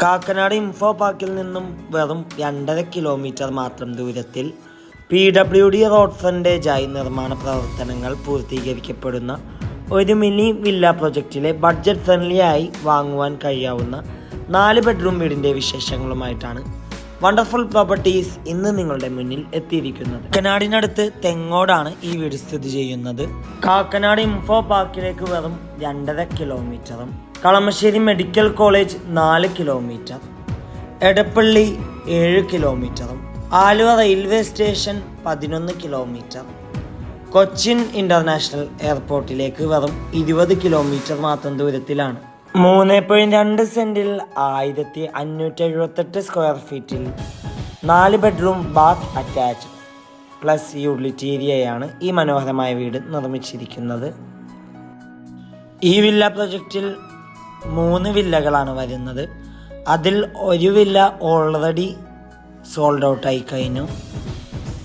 Kakkanad info പാർക്കിൽ നിന്നും വെറും രണ്ടര കിലോമീറ്റർ മാത്രം ദൂരത്തിൽ പി ഡബ്ല്യു ഡി റോഡ് ഫ്രണ്ടേജായി നിർമ്മാണ പ്രവർത്തനങ്ങൾ പൂർത്തീകരിക്കപ്പെടുന്ന ഒരു മിനി വില്ല പ്രൊജക്റ്റിലെ ബഡ്ജറ്റ് ഫ്രണ്ട്ലി ആയി വാങ്ങുവാൻ കഴിയാവുന്ന നാല് ബെഡ്റൂം വീടിന്റെ വിശേഷങ്ങളുമായിട്ടാണ് വണ്ടർഫുൾ പ്രോപ്പർട്ടീസ് ഇന്ന് നിങ്ങളുടെ മുന്നിൽ എത്തിയിരിക്കുന്നത്. കാക്കനാടിനടുത്ത് തെങ്ങോടാണ് ഈ വീട് സ്ഥിതി ചെയ്യുന്നത്. കാക്കനാട് ഇൻഫോ പാർക്കിലേക്ക് വെറും രണ്ടര കിലോമീറ്ററും കളമശ്ശേരി മെഡിക്കൽ കോളേജ് നാല് കിലോമീറ്റർ എടപ്പള്ളി ഏഴ് കിലോമീറ്ററും ആലുവ റെയിൽവേ സ്റ്റേഷൻ പതിനൊന്ന് കിലോമീറ്റർ. കൊച്ചിൻ ഇന്റർനാഷണൽ എയർപോർട്ടിലേക്ക് വെറും ഇരുപത് കിലോമീറ്റർ മാത്രം ദൂരത്തിലാണ്. മൂന്ന് പോയിന്റ് രണ്ട് സെന്റിൽ ആയിരത്തി അഞ്ഞൂറ്റി എഴുപത്തെട്ട് സ്ക്വയർ ഫീറ്റിൽ നാല് bedroom bath attach plus utility ഏരിയയാണ് ഈ മനോഹരമായ വീട് നിർമ്മിച്ചിരിക്കുന്നത്. ഈ വില്ല പ്രൊജക്റ്റിൽ മൂന്ന് വില്ലകളാണ് വരുന്നത്. അതിൽ ഒരു വില്ല ഓൾറെഡി സോൾഡ് ഔട്ട് ആയി കഴിഞ്ഞു.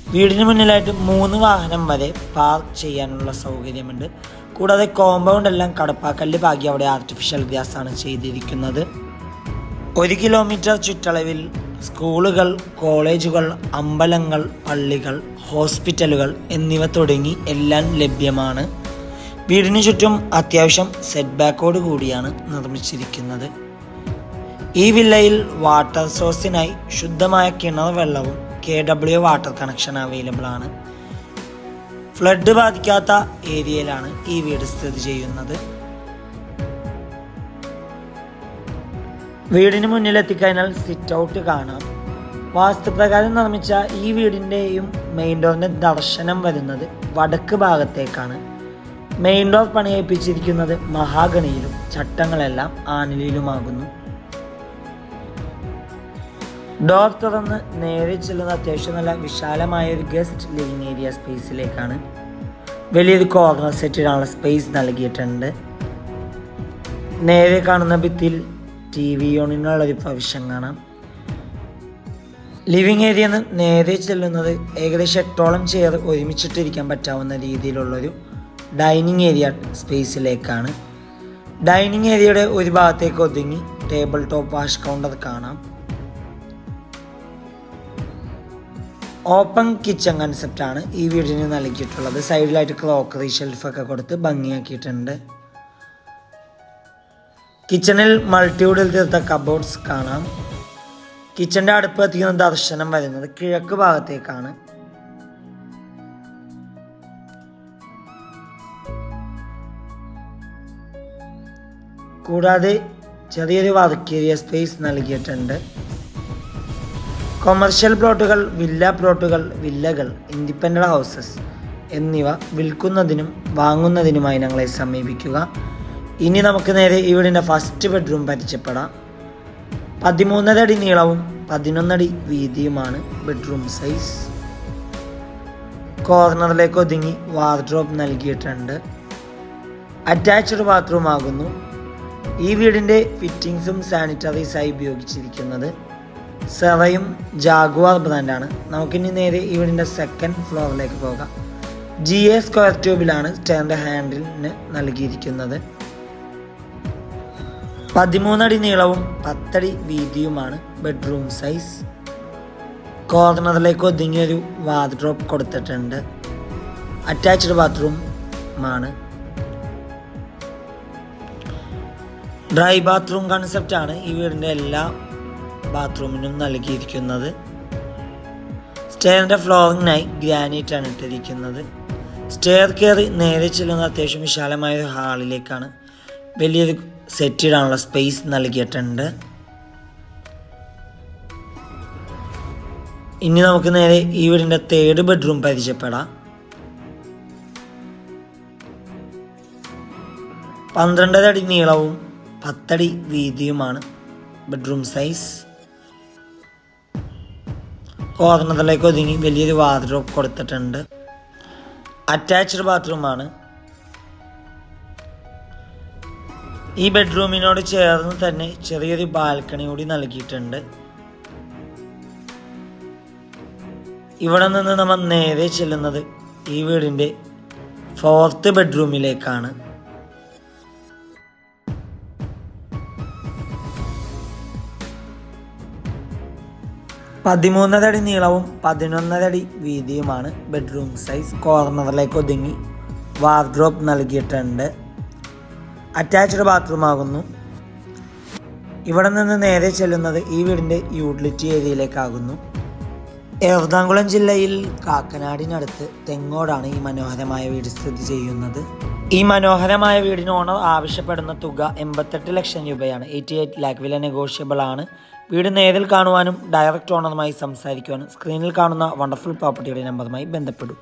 വീടിന് മുന്നിലായിട്ട് മൂന്ന് വാഹനം വരെ പാർക്ക് ചെയ്യാനുള്ള സൗകര്യമുണ്ട്. കൂടാതെ കോമ്പൗണ്ട് എല്ലാം കടപ്പാക്കല്ല് ഭാഗ്യം അവിടെ ആർട്ടിഫിഷ്യൽ ഗ്യാസ് ആണ് ചെയ്തിരിക്കുന്നത്. ഒരു കിലോമീറ്റർ ചുറ്റളവിൽ സ്കൂളുകൾ കോളേജുകൾ അമ്പലങ്ങൾ പള്ളികൾ ഹോസ്പിറ്റലുകൾ എന്നിവ തുടങ്ങി എല്ലാം ലഭ്യമാണ്. വീടിന് ചുറ്റും അത്യാവശ്യം സെറ്റ് ബാക്കോട് കൂടിയാണ് നിർമ്മിച്ചിരിക്കുന്നത്. ഈ വില്ലയിൽ വാട്ടർ സോഴ്സിനായി ശുദ്ധമായ കിണർ വെള്ളവും K W water connection available ആണ്. ഫ്ലഡ് ബാധിക്കാത്ത ഏരിയയിലാണ് ഈ വീട് സ്ഥിതി ചെയ്യുന്നത്. വീടിന് മുന്നിലെത്തിക്കഴിഞ്ഞാൽ സിറ്റ് ഔട്ട് കാണാം. വാസ്തുപ്രകാരം നിർമ്മിച്ച ഈ വീടിന്റെയും മെയിൻ ഡോറിന്റെ ദർശനം വരുന്നത് വടക്ക് ഭാഗത്തേക്കാണ്. മെയിൻ ഡോർ പണിയേൽപ്പിച്ചിരിക്കുന്നത് മഹാഗണിയിലും ചട്ടങ്ങളെല്ലാം ആനിലിലുമാകുന്നു ഡോർ തുറന്ന് നേരെ ചെല്ലുന്ന അത്യാവശ്യം നല്ല വിശാലമായ ഒരു ഗസ്റ്റ് ലിവിങ് ഏരിയ സ്പേസിലേക്കാണ്. വലിയൊരു കോർണർ സെറ്റിനുള്ള സ്പേസ് നൽകിയിട്ടുണ്ട്. നേരെ കാണുന്ന ഭിത്തിയിൽ ടി വി യൂണിനുള്ള ഒരു പ്രവിശ്യം കാണാം. ലിവിങ് ഏരിയ നേരെ ചെല്ലുന്നത് ഏകദേശം എട്ടോളം ചെയർ ഒരുമിച്ചിട്ടിരിക്കാൻ പറ്റാവുന്ന രീതിയിലുള്ളൊരു ഡൈനിങ് ഏരിയ സ്പേസിലേക്കാണ്. ഡൈനിങ് ഏരിയയുടെ ഒരു ഭാഗത്തേക്ക് ഒതുങ്ങി ടേബിൾ ടോപ്പ് വാഷ് കൗണ്ടർ കാണാം. ഓപ്പൺ കിച്ചൺ കൺസെപ്റ്റാണ് ഈ വീടിന് നൽകിയിട്ടുള്ളത്. സൈഡിലായിട്ട് ക്ലോക്കറി ഷെൽഫൊക്കെ കൊടുത്ത് ഭംഗിയാക്കിയിട്ടുണ്ട്. കിച്ചണിൽ മൾട്ടിവുഡിൽ തീർത്ത കബോർഡ്സ് കാണാം. കിച്ചന്റെ അടുപ്പ് എത്തിക്കുന്ന ദർശനം വരുന്നത് കിഴക്ക് ഭാഗത്തേക്കാണ്. കൂടാതെ ചെറിയൊരു വർക്ക് ഏരിയ സ്പേസ് നൽകിയിട്ടുണ്ട്. കൊമേഴ്ഷ്യൽ പ്ലോട്ടുകൾ വില്ല പ്ലോട്ടുകൾ വില്ലകൾ ഇൻഡിപെൻഡന്റ് ഹൗസസ് എന്നിവ വിൽക്കുന്നതിനും വാങ്ങുന്നതിനുമായി ഞങ്ങളെ സമീപിക്കുക. ഇനി നമുക്ക് നേരെ ഈ വീടിന്റെ ഫസ്റ്റ് ബെഡ്റൂം പരിചയപ്പെടാം പതിമൂന്നരടി നീളവും പതിനൊന്നടി വീതിയുമാണ് ബെഡ്റൂം സൈസ് കോർണറിലേക്ക് ഒതുങ്ങി വാർഡ്രോബ് നൽകിയിട്ടുണ്ട്. അറ്റാച്ച്ഡ് ബാത്റൂം ആകുന്നു. ഈ വീടിന്റെ ഫിറ്റിങ്സും സാനിറ്ററീസായി ഉപയോഗിച്ചിരിക്കുന്നത് സെറയും ജാഗ്വാർ ബ്രാൻഡാണ്. നമുക്കിനി നേരെ വീടിന്റെ സെക്കൻഡ് ഫ്ലോറിലേക്ക് പോകാം. ജി എ സ്ക്വയർ ട്യൂബിലാണ് സ്റ്റെയറിന്റെ ഹാൻഡിലിന് നൽകിയിരിക്കുന്നത്. പതിമൂന്നടി നീളവും പത്തടി വീതിയുമാണ് ബെഡ്റൂം സൈസ് കോർണറിലേക്ക് ഒതുങ്ങിയൊരു വാർഡ്രോപ്പ് കൊടുത്തിട്ടുണ്ട്. അറ്റാച്ച്ഡ് ബാത്റൂം ആണ് ഡ്രൈ ബാത്റൂം കൺസെപ്റ്റാണ് ഈ വീടിന്റെ എല്ലാ ബാത്റൂമിനും നൽകിയിരിക്കുന്നത്. സ്റ്റെയറിന്റെ ഫ്ലോറിങ്ങിനായി ഗ്രാനൈറ്റ് ആണ് ഇട്ടിരിക്കുന്നത്. സ്റ്റെയർ കയറി നേരെ ചെല്ലുന്ന അത്യാവശ്യം വിശാലമായ ഒരു ഹാളിലേക്കാണ് വലിയൊരു സെറ്റ് ഇടാനുള്ള സ്പേസ് നൽകിയിട്ടുണ്ട്. ഇനി നമുക്ക് നേരെ ഈ വീടിന്റെ തേർഡ് ബെഡ്റൂം പരിചയപ്പെടാം. പന്ത്രണ്ടര അടി നീളവും പത്തടി വീതിയുമാണ് ബെഡ്റൂം സൈസ് കോർണറിലേക്ക് ഒതുങ്ങി വലിയൊരു വാർഡ്രോബ് കൊടുത്തിട്ടുണ്ട്. അറ്റാച്ച്ഡ് ബാത്റൂമാണ് ഈ ബെഡ്റൂമിനോട് ചേർന്ന് തന്നെ ചെറിയൊരു ബാൽക്കണി കൂടി നൽകിയിട്ടുണ്ട്. ഇവിടെ നിന്ന് നമ്മൾ നേരെ ചെല്ലുന്നത് ഈ വീടിന്റെ ഫോർത്ത് ബെഡ്റൂമിലേക്കാണ് പതിമൂന്നര അടി നീളവും പതിനൊന്നരടി വീതിയുമാണ് ബെഡ്റൂം സൈസ് കോർണറിലേക്ക് ഒതുങ്ങി. വാർഡ്രോപ്പ് നൽകിയിട്ടുണ്ട്. അറ്റാച്ച്ഡ് ബാത്റൂം ആകുന്നു. ഇവിടെ നിന്ന് നേരെ ചെല്ലുന്നത് ഈ വീടിന്റെ യൂട്ടിലിറ്റി ഏരിയയിലേക്കാകുന്നു. എറണാകുളം ജില്ലയിൽ കാക്കനാടിനടുത്ത് തെങ്ങോടാണ് ഈ മനോഹരമായ വീട് സ്ഥിതി ചെയ്യുന്നത്. ഈ മനോഹരമായ വീടിന് ഓണർ ആവശ്യപ്പെടുന്ന തുക എൺപത്തെട്ട് ലക്ഷം രൂപയാണ്. എയ്റ്റി എയ്റ്റ് ലാക്ക് വില നെഗോഷ്യബിൾ ആണ്. വീട് നേരിൽ കാണുവാനും ഡയറക്റ്റ് ഓണറുമായി സംസാരിക്കുവാനും സ്ക്രീനിൽ കാണുന്ന വണ്ടർഫുൾ പ്രോപ്പർട്ടിയുടെ നമ്പറുമായി ബന്ധപ്പെടും.